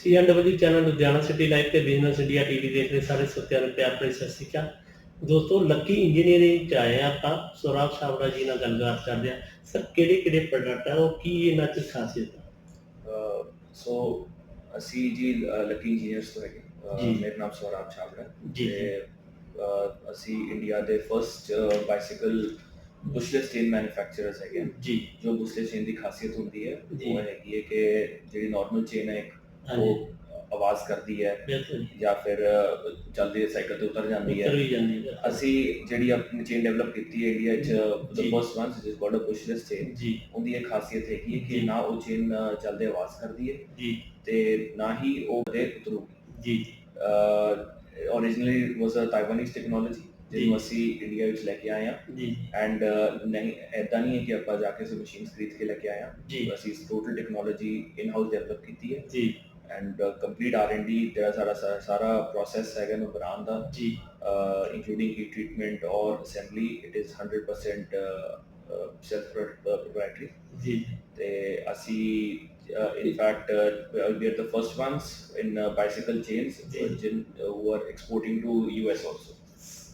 CNW channel Ludhiana city live ਤੇ business India TV ਦੇਖ ਰਹੇ ਸਾਰੇ ਸਰੋਤਿਆਂ ਨੂੰ ਪਿਆਰ ਭਰੀ ਸਤਿ ਸ਼੍ਰੀ ਅਕਾਲ। ਦੋਸਤੋ ਲੱਕੀ ਇੰਜੀਨੀਅਰਿੰਗ ਚ ਆਏ ਆਪਾਂ ਸੌਰਵ ਛਾਬੜਾ ਜੀ ਨਾਲ ਗੱਲਬਾਤ ਕਰਦੇ ਹਾਂ ਸਰ ਕਿਹੜੇ ਕਿਹੜੇ ਪ੍ਰੋਡਕਟ ਆ ਉਹ ਕੀ ਇਹਨਾਂ ਚ ਖਾਸੀਅਤ ਆ? ਸੋ ਅਸੀਂ ਜੀ ਲੱਕੀ ਇੰਜੀਨੀਅਰਸ ਤੋਂ ਹੈਗੇ। ਮੇਰਾ ਨਾਮ ਸੌਰਵ ਛਾਬੜਾ ਜੀ। ਅਸੀਂ ਇੰਡੀਆ ਦੇ first bicycle bushless chain manufacturers ਹੈਗੇ। ਜੀ। ਜੋ ਬੁਸ਼ਲੈਸ ਚੇਨ ਦੀ ਖਾਸੀਅਤ ਹੁੰਦੀ ਹੈ। ਉਹ ਹੈਗੀ ਹੈ ਕਿ ਜਿਹੜੀ ਨਾਰਮਲ ਚੇਨ ਹੈ ਇੱਕ, ਉਹ ਆਵਾਜ਼ ਕਰਦੀ ਹੈ ਬਿਲਕੁਲ। ਜਾਂ ਫਿਰ ਚੱਲਦੀ ਸਾਈਕਲ ਤੇ ਉਤਰ ਜਾਂਦੀ ਉੱਤਰ ਹੈ ਵੀ ਜਾਂਦੀ ਹੈ। ਅਸੀਂ ਜਿਹੜੀ ਆਪਣੀ ਚੇਨ ਡਿਵੈਲਪ ਕੀਤੀ ਹੈ ਇੰਡੀਆ 'ਚ ਦ ਜੀ। ਫਰਸਟ ਵਨ ਜਿਸ ਕਾਲਡ ਅ ਬੁਸ਼ਲੈਸ ਚੇਨ ਜੀ। ਉਹਦੀ ਇਹ ਖਾਸੀਅਤ ਹੈ ਜੀ। ਕਿ ਨਾ ਉਹ ਚੇਨ ਚੱਲਦੇ ਆਵਾਜ਼ ਕਰਦੀ ਹੈ ਜੀ। ਤੇ ਨਾ ਹੀ ਉਹ ਕਦੇ ਉਤਰੂਗੀ ਜੀ originally was a Taiwanese technology ਜਿਹਨੂੰ ਜੀ। ਅਸੀਂ ਇੰਡੀਆ ਵਿੱਚ ਲੈ ਕੇ ਆਏ ਹਾਂ। ਜੀ। ਐਂਡ ਨਹੀਂ ਐਦਾਂ ਨਹੀਂ ਹੈ ਕਿ ਆਪਾਂ ਜਾ ਕੇ ਸੇ ਮਸ਼ੀਨਸ ਖਰੀਦ ਕੇ ਲੈ ਕੇ ਆਏ ਜੀ। ਅਸੀਂ total technology in house develop ਕੀਤੀ ਹੈ। ਜੀ। ਐਂਡ ਕੰਪਲੀਟ ਆਰ&ਡੀ ਜਿਹੜਾ ਸਾਰਾ ਸਾਰਾ ਪ੍ਰੋਸੈਸ ਹੈਗਾ ਨੂੰ ਬਣਾਉਣ ਦਾ। ਜੀ। including heat treatment or assembly it is 100% uh, uh, self proprietary ਜੀ। ਤੇ ਅਸੀਂ in fact we are the first ones in bicycle chains ਜੀ। ਜਿਨ who are exporting to US also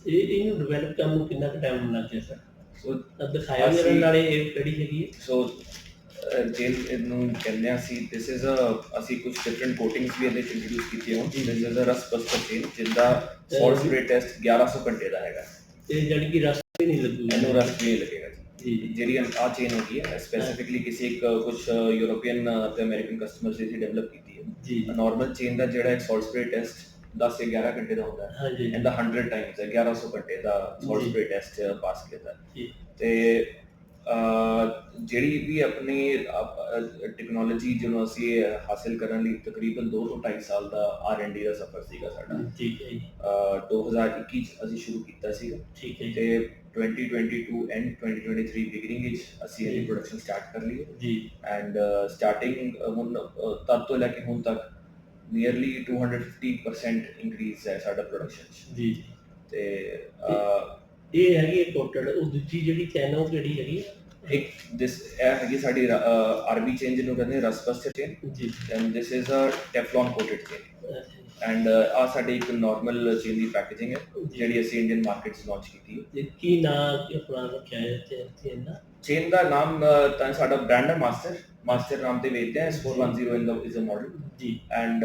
ਇਹ ਇਹਨੂੰ ਡਿਵੈਲਪ ਕਰਨ ਨੂੰ ਕਿੰਨਾ ਕੁ ਟਾਈਮ ਲੱਗ ਗਿਆ ਸਰ ਸੋ ਦਿਖਾਇਆ ਇਹਨਾਂ ਨਾਲੇ ਇਹ ਕਿਹੜੀ ਹੈਗੀ ਸੋ ਜੇਨ ਨੂੰ ਕਹਿੰਦੇ ਹਾਂ ਅਸੀਂ ਦਿਸ ਇਜ਼ ਅ ਅਸੀਂ ਕੁਝ ਡਿਫਰੈਂਟ ਕੋਟਿੰਗਸ ਵੀ ਇਹਦੇ ਚ ਇੰਟਰੋਡਿਊਸ ਕੀਤੀਆਂ ਹੋਣ। ਜੀ। ਦਿਸ ਇਜ਼ ਅ ਰਸ ਬਸਟਰ ਚੇਨ ਜਿੰਦਾ ਸੌਲਟ ਸਪਰੇ ਟੈਸਟ 1100 ਘੰਟੇ ਦਾ ਹੈਗਾ। ਇਹ ਜਾਣੀ ਕਿ ਰਸ ਵੀ ਨਹੀਂ ਲੱਗੂਗਾ। ਇਹਨੂੰ ਰਸ ਵੀ ਨਹੀਂ ਲੱਗੇਗਾ ਜੀ। ਜੀ ਜੀ। ਜਿਹੜੀ ਆ ਚੇਨ ਹੈਗੀ ਹੈ ਸਪੈਸੀਫਿਕਲੀ ਕਿਸੇ ਇੱਕ ਕੁਝ ਯੂਰੋਪੀਅਨ ਤੇ ਅਮਰੀਕਨ ਕਸਟਮਰਸ ਦੀ ਡਿਵੈਲਪ ਕੀਤੀ ਹੈ। ਜੀ ਨਾਰਮਲ ਚੇਨ ਦਾ ਜਿਹੜਾ ਇੱਕ ਸੌਲਟ ਸਪਰੇ ਟੈਸਟ 10 ਜਾਂ 11 ਘੰਟੇ ਦਾ ਹੁੰਦਾ ਹੈ। ਹਾਂਜੀ ਐਂਡ ਦਾ 100 ਟਾਈਮਸ ਹੈ 1100 ਘੰਟੇ ਦਾ ਜੀ। ਸਪਰੇ ਟੈਸਟ ਪਾਸ ਕੀਤਾ। ਜੀ। ਤੇ ਜਿਹੜੀ ਵੀ ਆਪਣੀ ਟੈਕਨੋਲੋਜੀ ਜਿਹਨੂੰ ਅਸੀਂ ਹਾਸਿਲ ਕਰਨ ਲਈ ਤਕਰੀਬਨ 2 ਤੋਂ 2.5 ਸਾਲ ਦਾ ਆਰ&ਡੀ ਦਾ ਸਫ਼ਰ ਸੀਗਾ ਸਾਡਾ। ਠੀਕ ਹੈ ਜੀ। ਅਹ, 2021 ਚ ਅਸੀਂ ਸ਼ੁਰੂ ਕੀਤਾ ਸੀਗਾ। ਠੀਕ ਹੈ ਤੇ 2022 ਐਂਡ 2023 ਬਿਗਨਿੰਗ ਵਿੱਚ ਅਸੀਂ ਇਹਦੀ ਜੀ। ਪ੍ਰੋਡਕਸ਼ਨ ਸਟਾਰਟ ਕਰ ਲਈ ਜੀ। ਐਂਡ ਸਟਾਰਟਿੰਗ ਹੁਣ ਤਦ ਤੋਂ ਲੈ ਕੇ ਹੁਣ ਤੱਕ ਨੀਅਰਲੀ 250% ਇਨਕਰੀਜ਼ ਹੈ ਸਾਡਾ ਪ੍ਰੋਡਕਸ਼ਨ ਜੀ। ਤੇ ਇਹ ਹੈਗੀ ਟੋਟਲ ਉਹ ਦੂਜੀ ਜਿਹੜੀ ਚੈਨ ਆ ਉਹ ਕਿਹੜੀ ਹੈਗੀ? ਇੱਕ ਦਿਸ ਇਹ ਹੈਗੀ ਸਾਡੀ ਆਰਬੀ ਚੇਂਜ ਨੂੰ ਕਹਿੰਦੇ ਰਸਪਸਟਰ ਚੇਨ ਜੀ। And this is a Teflon coated chain and ਆ ਸਾਡੀ ਇੱਕ ਨਾਰਮਲ ਚੇਨ ਦੀ ਪੈਕੇਜਿੰਗ ਹੈ ਜਿਹੜੀ ਅਸੀਂ ਇੰਡੀਅਨ ਮਾਰਕੀਟ 'ਚ ਲਾਂਚ ਕੀਤੀ ਹੈ। ਕੀ ਨਾਮ ਆਪਣਾ ਰੱਖਿਆ ਹੈ ਚੈਨ ਦਾ ਚੇਨ ਦਾ ਨਾਮ ਤਾਂ ਸਾਡਾ ਬ੍ਰਾਂਡ ਹੈ ਮਾਸਟਰ ਮਾਸਟਰ ਨਾਮ ਤੇ ਵੇਚਦੇ ਹਾਂ S410 ਇਨ ਦਾ ਇਜ਼ ਅ ਮਾਡਲ ਜੀ। ਐਂਡ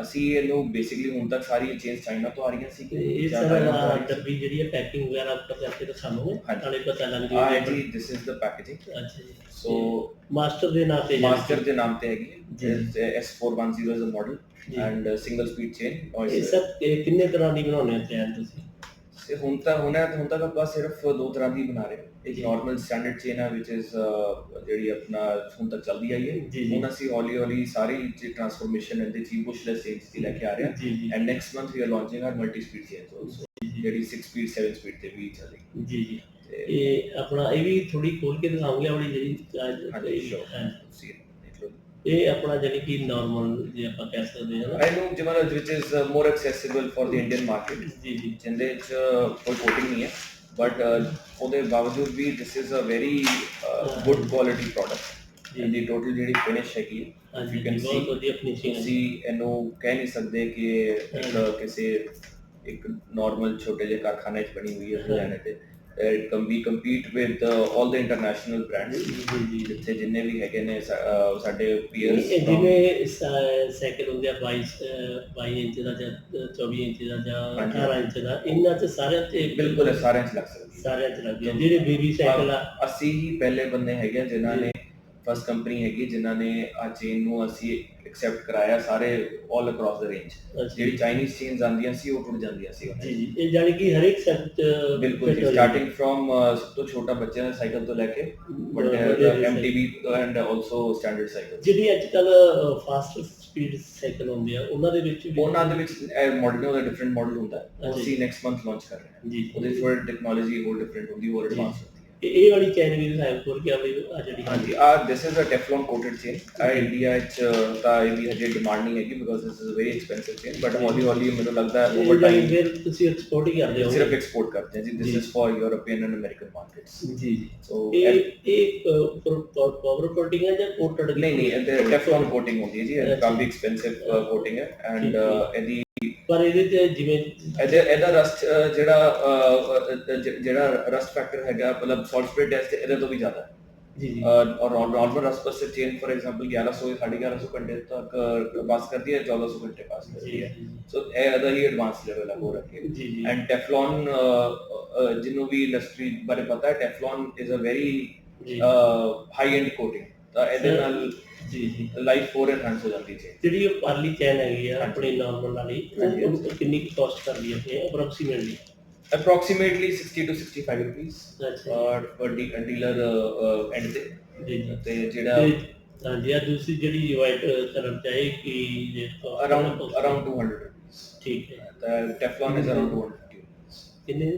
ਅਸੀਂ ਇਹਨੂੰ ਬੇਸਿਕਲੀ ਹੁਣ ਤੱਕ ਸਾਰੀ ਚੇਨਸ ਚਾਈਨਾ ਤੋਂ ਆ ਰਹੀਆਂ ਸੀ ਤੇ ਇਹ ਸਾਰਾ ਡੱਬੀ ਜਿਹੜੀ ਹੈ ਪੈਕਿੰਗ ਵਗੈਰਾ ਕਰਕੇ ਦਿਖਾਵਾਂਗੇ ਹਾਂਜੀ। ਨਾਲੇ ਪਤਾ ਲੱਗ ਆ ਹੈ ਜੀ ਦਿਸ ਇਜ਼ ਦਾ ਪੈਕੇਜਿੰਗ ਅੱਛਾ ਜੀ। ਸੋ ਮਾਸਟਰ ਦੇ ਨਾਂ ਤੇ ਮਾਸਟਰ ਦੇ ਨਾਮ ਤੇ ਹੈਗੀ ਜੀ। ਹੈ S410 is a model. And single speed chain ਇਹ ਸਭ ਇਹ ਕਿੰਨੇ ਤਰ੍ਹਾਂ ਦੀ ਬਣਾਉਣੇ ਆ ਤੁਸੀਂ? ਤੇ ਹੁਣ ਤੱਕ ਹੁਣ ਹੁਣ ਤੱਕ ਆਪਾਂ ਸਿਰਫ ਦੋ ਤਰ੍ਹਾਂ ਦੀ ਬਣਾ ਰਹੇ ਹਾਂ। ਇੱਕ। ਨਾਰਮਲ ਸਟੈਂਡਰਡ ਚੇਨ ਹੈ ਵਿਚ ਇਜ਼ ਜਿਹੜੀ ਆਪਣਾ ਹੁਣ ਤੱਕ ਚੱਲਦੀ ਆਈ ਹੈ। ਹੁਣ ਅਸੀਂ ਹੌਲੀ ਹੌਲੀ ਸਾਰੀ ਜੀ ਟਰਾਂਸਫਰਮੇਸ਼ਨ ਇਹਦੇ ਚੀ ਪੁਸ਼ਲੈਸ ਚੇਨਸ ਦੀ ਲੈ ਕੇ ਆ ਰਹੇ ਹਾਂ। And next month we are launching our multi speed chains also ਜਿਹੜੀ 6 ਸਪੀਡ 7 ਸਪੀਡ ਤੇ ਵੀ ਚੱਲੇਗੀ। ਜੀ ਜੀ। ਇਹ ਆਪਣਾ ਇਹ ਵੀ ਥੋੜੀ ਖੋਲ ਕੇ ਦਿਖਾਉਂਗੇ ਆਪਣੀ ਜਿਹੜੀ ਲਓ। ਇਹ ਆਪਣਾ ਜਿਹੜੀ ਕਿ ਨਾਰਮਲ ਜੇ ਆਪਾਂ ਕਹਿ ਸਕਦੇ ਹਾਂ ਆਈ ਨੋ ਜਿਵੇਂ which is more accessible for the Indian market ਜੀ ਜੀ। ਜਿੰਦੇ ਚ ਕੋਈ ਕੋਟਿੰਗ ਨਹੀਂ ਹੈ। ਬਟ ਉਹਦੇ ਬਾਵਜੂਦ ਵੀ this is a very good quality product ਜੀ। ਇਹਦੀ ਟੋਟਲ ਜਿਹੜੀ ਫਿਨਿਸ਼ ਹੈਗੀ ਹਾਂਜੀ ਬਹੁਤ ਵਧੀਆ ਫਿਨਿਸ਼ਿੰਗ ਹੈ ਤੁਸੀਂ ਇਹਨੂੰ ਕਹਿ ਨਹੀਂ ਸਕਦੇ ਕਿ ਇੱਕ ਕਿਸੇ ਇੱਕ ਨਾਰਮਲ ਛੋਟੇ ਜਿਹੇ ਕਾਰਖਾਨੇ 'ਚ ਬਣੀ ਹੋਈ ਹੈ ਲੁਧਿਆਣੇ ਤੇ। It come we compete with all the international brands ਜੀ ਜੀ ਜਿੱਥੇ ਜਿੰਨੇ ਵੀ ਹੈਗੇ ਨੇ ਸਾਡੇ ਪੀਅਰਸ ਜਿਵੇਂ ਸਾਈਕਲ ਹੁੰਦੇ ਆ 22 ਅਹ 22 ਇੰਚ ਦਾ ਜਾਂ 24 ਇੰਚ ਦਾ ਜਾਂ ਹਾਂਜੀ। 18 ਇੰਚ ਦਾ ਇਹਨਾਂ ਚ ਸਾਰਿਆਂ ਤੇ ਬਿਲਕੁਲ ਸਾਰਿਆਂ 'ਚ ਲੱਗ ਸਕਦੀ ਸਾਰਿਆਂ ਚ ਲੱਗਦੀ ਹੈ ਜਿਹੜੇ ਬੇਬੀ ਸਾਈਕਲ ਆ। ਅਸੀਂ ਹੀ ਪਹਿਲੇ ਬੰਦੇ ਹੈਗੇ ਜਿਨ੍ਹਾਂ। ਨੇ ਫਸਟ ਕੰਪਨੀ ਹੈਗੀ ਜਿਨ੍ਹਾਂ ਨੇ ਆ ਚੇਨ ਨੂੰ ਅਸੀਂ ਐਕਸੈਪਟ ਕਰਾਇਆ ਸਾਰੇ 올 ਅਕ੍ਰੋਸ ਦ ਰੇਂਜ ਜਿਹੜੀ ਚਾਈਨੀਜ਼ ਚੇਨਸ ਆਉਂਦੀਆਂ ਸੀ ਉਹ ਟੁੱਟ ਜਾਂਦੀਆਂ ਸੀ ਉਹਨਾਂ। ਜੀ। ਜੀ। ਇਹ ਜਾਣੀ ਕਿ ਹਰੇਕ ਸੈਟ ਬਿਲਕੁਲ ਜੀ। ਸਟਾਰਟਿੰਗ ਫਰੋਮ ਸਭ ਤੋਂ ਛੋਟਾ ਬੱਚਾ ਦਾ ਸਾਈਕਲ ਤੋਂ ਲੈ ਕੇ ਵੱਡੇ MTB and also standard cycle ਜਿਹੜੀ ਅੱਜ ਕੱਲ ਫਾਸਟ ਸਪੀਡ ਸਾਈਕਲ ਹੁੰਦੇ ਆ ਉਹਨਾਂ ਦੇ ਵਿੱਚ ਵੀ ਉਹਨਾਂ ਦੇ ਵਿੱਚ ਮਾਡਲ ਉਹਦਾ ਡਿਫਰੈਂਟ ਮਾਡਲ ਹੁੰਦਾ। ਹੈ ਉਹ ਅਸੀਂ ਨੈਕਸਟ ਮੰਥ ਲਾਂਚ ਕਰ ਰਹੇ ਹਾਂ। ਜੀ। ਉਹਦੇ ਥੋੜੀ ਟੈਕਨੋਲੋਜੀ ਹੋਰ ਡਿਫਰੈਂਟ ਹੁੰਦੀ ਹੋਰ ਐਡਵਾਂਸ ਇਹ ਇਹ ਵਾਲੀ ਚੈਨ ਵੀ ਸਾਇਬਪੁਰ ਗਿਆ ਵੀ ਆ ਜਿਹੜੀ? ਹਾਂਜੀ ਆ this is a Teflon coated chain ਆ ਇੰਡੀਆ ਵਿੱਚ ਤਾਂ ਇਹ ਵੀ ਹਜੇ ਡਿਮਾਂਡ ਨਹੀਂ ਹੈਗੀ because this is very expensive chain but ਹੌਲੀ ਹੌਲੀ ਮੈਨੂੰ ਲੱਗਦਾ ਹੈ ਓਵਰ ਟਾਈਮ ਫਿਰ ਤੁਸੀਂ ਐਕਸਪੋਰਟ ਹੀ ਕਰਦੇ ਹੋ। ਸਿਰਫ ਐਕਸਪੋਰਟ ਕਰਦੇ ਹਾਂ ਜੀ। This is for European and American markets ਜੀ ਜੀ। ਸੋ ਇਹ ਇਹ ਪਾਵਰ ਕੋਟਿੰਗ ਹੈ ਜਾਂ ਕੋਟਡ ਨਹੀਂ ਨਹੀਂ ਇਹ ਟੈਫਲਨ ਕੋਟਿੰਗ ਹੁੰਦੀ ਹੈ ਜੀ। ਇਹ ਕਾਫੀ ਐਕਸਪੈਂਸਿਵ ਕੋਟਿੰਗ ਹੈ। ਐਂਡ ਇਹਦੀ ਪਰ ਇਹਦੇ ਤੇ ਜਿਵੇਂ ਇਹਦੇ ਇਹਦਾ ਰਸਟ ਜਿਹੜਾ ਜਿਹੜਾ ਰਸਟ ਫੈਕਟਰ ਹੈਗਾ ਮਤਲਬ ਸੌਲਟ ਸਪਰੇਡ ਟੈਸਟ ਇਹਦੇ ਤੋਂ ਵੀ ਜ਼ਿਆਦਾ ਜੀ ਜੀ ਔਰ ਨॉर्मल रस्ट पर से चेन फॉर एग्जांपल 1100 1150 घंटे तक पास करती है 1400 घंटे पास करती है सो ए अदर ही एडवांस लेवल हो रखे एंड टेफ्लॉन जिन्हों भी इंडस्ट्री बारे पता है Teflon is a very high end coating ਤਾਂ ਇਹਦੇ ਨਾਲ ਜੀ ਜੀ। ਲਾਈਫ ਹੋਰ ਐਨਹਾਂਸ ਹੋ ਜਾਂਦੀ ਹੈ ਜਿਹੜੀ ਉਹ ਪਰਲੀ ਚੈਨ ਹੈਗੀ ਆ ਆਪਣੀ ਨਾਰਮਲ ਵਾਲੀ ਹਾਂਜੀ, ਉਹ ਉਹ ਕਿੰਨੀ ਕੀ ਕਾਸਟ ਕਰਦੀ ਹੈ ਇਹ? ਅਪਰੋਕਸੀਮੇਟਲੀ ਅਪਰੋਕਸੀਮੇਟਲੀ 60 to 65 ਰੁਪੀਸ ਅੱਛਾ। ਔਰ ਡੀਲਰ ਐਂਡ ਤੇ। ਜੀ ਜੀ। ਤੇ ਜਿਹੜਾ ਤੇ ਹਾਂਜੀ ਆ ਦੂਸਰੀ ਜਿਹੜੀ ਵਾਈਟ ਕਲਰ ਚਾਹੀ ਕਿ ਰੇਟ ਅਰਾਊਂਡ ਅਰਾਊਂਡ 200 ਰੁਪੀਸ ਠੀਕ ਹੈ। ਤਾਂ ਟੈਫਲॉन ਇਜ਼ ਅਰਾਊਂਡ 250 rupees. ਕਿੰਨੇ?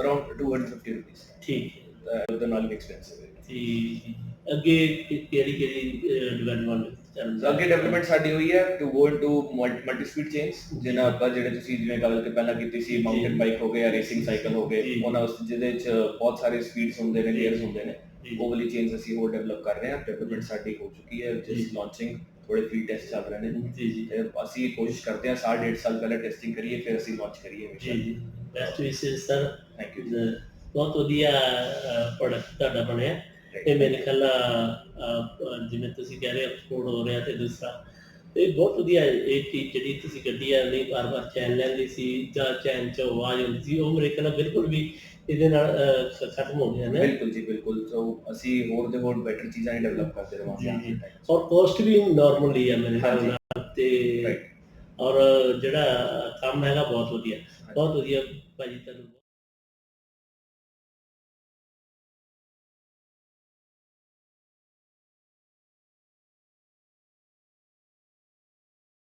ਅਰਾਊਂਡ 250 ਰੁਪੀਸ ਠੀਕ ਹੈ। ਉਹਦੇ ਨਾਲ ਵੀ ਐਕਸਪੈਂਸਿਵ ਹੈ। ਤੇ ਅੱਗੇ ਕਿ- ਕਿਹੜੀ ਕਿਹੜੀ ਡਿਵੈਲਪਮੈਂਟ ਚੱਲ So ਅੱਗੇ ਡਿਵੈਲਪਮੈਂਟ ਸਾਡੀ ਹੋਈ ਹੈ to go into multi speed chains ਜਿਹਨਾਂ ਆਪਾਂ ਜਿਹੜੇ ਤੁਸੀਂ ਜਿਵੇਂ ਗੱਲ ਤੇ ਪਹਿਲਾਂ ਕੀਤੀ ਸੀ। ਮਾਊਂਟੇਨ ਬਾਈਕ ਹੋ ਜਾਂ ਰੇਸਿੰਗ ਸਾਈਕਲ ਹੋ ਗਏ। ਉਹਨਾਂ ਉਸ ਜਿਹਦੇ ਵਿੱਚ ਬਹੁਤ ਸਾਰੇ ਸਪੀਡਸ ਹੁੰਦੇ ਨੇ ਜੀ। ਗੇਅਰਸ ਹੁੰਦੇ ਨੇ। ਉਹ ਵਾਲੀ ਚੇਨਸ ਅਸੀਂ ਹੋਰ ਡਿਵੈਲਪ ਕਰ ਰਹੇ ਹਾਂ। ਡਿਵੈਲਪਮੈਂਟ ਸਾਡੀ ਹੋ ਚੁੱਕੀ ਹੈ ਜੀ। ਜਸਟ ਲਾਂਚਿੰਗ ਥੋੜੇ ਫੀਲਡ ਟੈਸਟ ਚੱਲ ਰਹੇ ਨੇ। ਜੀ ਜੀ। ਅਸੀਂ ਕੋਸ਼ਿਸ਼ ਕਰਦੇ ਹਾਂ ਸਾਲ ਡੇਢ ਸਾਲ ਪਹਿਲਾਂ ਟੈਸਟਿੰਗ ਕਰੀਏ ਫਿਰ ਅਸੀਂ ਲਾਂਚ ਕਰੀਏ ਜੀ। ਜੀ ਬੈਸਟ ਵਿਸ਼ੇਸ ਸਰ ਥੈਂਕ ਯੂ ਬਹੁਤ ਵਧੀਆ ਪ੍ਰੋਡਕਟ ਤੁਹਾਡਾ ਬਣਿਆ। ਤੇ ਮੇਰੇ ਖਿਆਲ ਜਿਵੇਂ ਤੁਸੀਂ ਕਹਿ ਰਹੇ ਐਕਸਪੋਰਟ ਹੋ ਰਿਹਾ ਤੇ ਦੂਸਰਾ। ਇਹ ਬਹੁਤ ਵਧੀਆ ਹੈ, ਇਹ ਚੀਜ਼ ਜਿਹੜੀ ਤੁਸੀਂ ਕੱਢੀ ਆ ਨਹੀਂ ਵਾਰ-ਵਾਰ ਚੈਨ ਲੈਂਦੀ ਸੀ ਜਾਂ ਚੈਨ ਚ ਆਵਾਜ਼ ਹੁੰਦੀ ਸੀ ਉਹ ਮੇਰੇ ਖਿਆਲ ਬਿਲਕੁਲ ਵੀ ਇਹਦੇ ਨਾਲ ਖਤਮ ਹੋ ਗਿਆ ਨਾ। ਬਿਲਕੁਲ ਜੀ ਬਿਲਕੁਲ। ਸੋ ਅਸੀਂ ਹੋਰ ਦੇ ਹੋਰ ਬੈਟਰ ਚੀਜ਼ਾਂ ਹੀ ਡਿਵੈਲਪ ਕਰਦੇ ਰਵਾਂਗੇ। ਔਰ ਕੋਸਟ ਵੀ ਨਾਰਮਲੀ ਆ ਮੇਰੇ ਖਿਆਲ। ਨਾਲ ਤੇ. ਔਰ ਜਿਹੜਾ ਕੰਮ ਹੈਗਾ ਬਹੁਤ ਵਧੀਆ। ਬਹੁਤ ਵਧੀਆ ਭਾਜੀ ਤੁਹਾਨੂੰ